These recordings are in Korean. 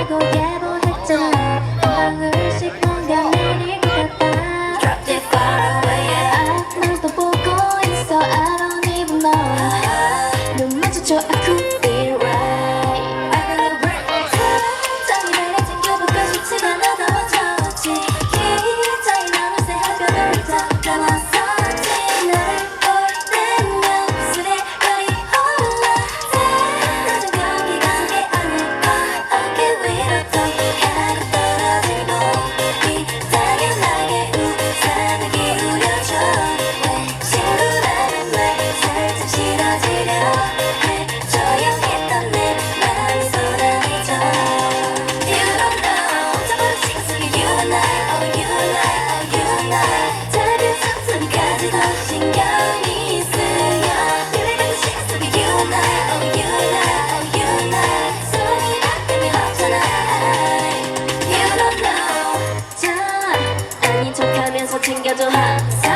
알고 예보했잖아 방울 챙겨줘. 항상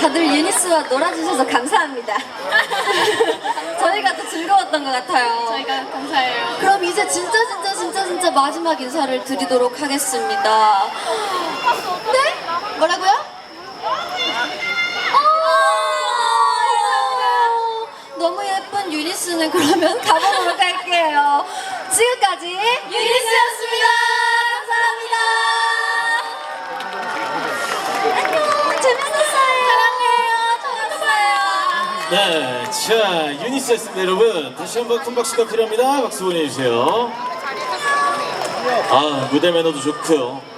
다들 유니스와 놀아주셔서 감사합니다. 저희가 더 즐거웠던 것 같아요. 저희가 감사해요. 그럼 이제 진짜 진짜 진짜 진짜 마지막 인사를 드리도록 하겠습니다. 아, 아, 아, 네? 뭐라고요? 저는 그러면 가보도록 할게요. 지금까지 유니스였습니다. 감사합니다. 안녕. 재밌었어요. 사랑해요. 좋았어요. 네, 자 유니스였습니다, 여러분. 다시 한번 큰 박수가 필요합니다. 박수 보내주세요. 아 무대 매너도 좋고요.